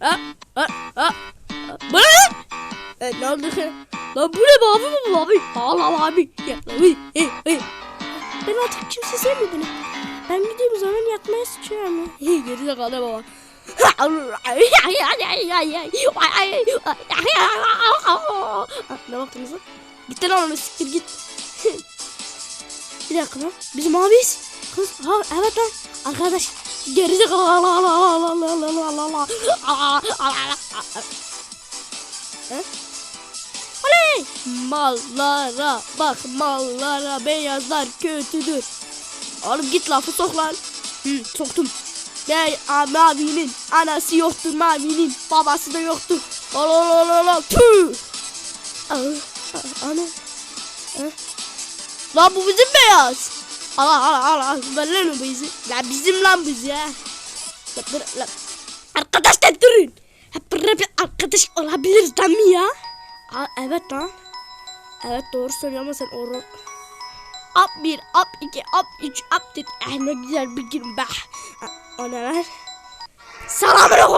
Ha? Ha? Ha? Bu ne? lan? E, ne oldu ki? Lan bu ne mavi mi bu mavi? Allah abi. Ya, abi. Hey, hey. Ben artık kimse sevmiyor beni. Ben gideyim zaman yatmaya sıçıyorum ya. Hey, geri de kalıyor baba. ne baktınız lan? Git lan onu siktir git. Bir dakika lan. Bizim abiyiz. Kız ha evet lan. Arkadaş geride kal. Allah Aa. He? Oley! Mallara bak mallara beyazlar kötüdür. Oğlum git lafı sok lan. Hı, soktum. Ne mavinin anası yoktur mavinin babası da yoktur. Ol ol ol ol ol. Tüh. Aa, aa, Ana. Ha? Lan bu bizim beyaz. Allah Allah Allah. Ver lan o bizi. Lan bizim lan biz ya. Lan, lan. Arkadaşlar durun. Hep böyle bir arkadaş olabiliriz lan mı ya? Aa, evet lan. Evet doğru söylüyor ama sen oru... Up 1, up 2, up 3, up 4. Eh ne güzel bir gün be. O ne lan? Selamünaleyküm.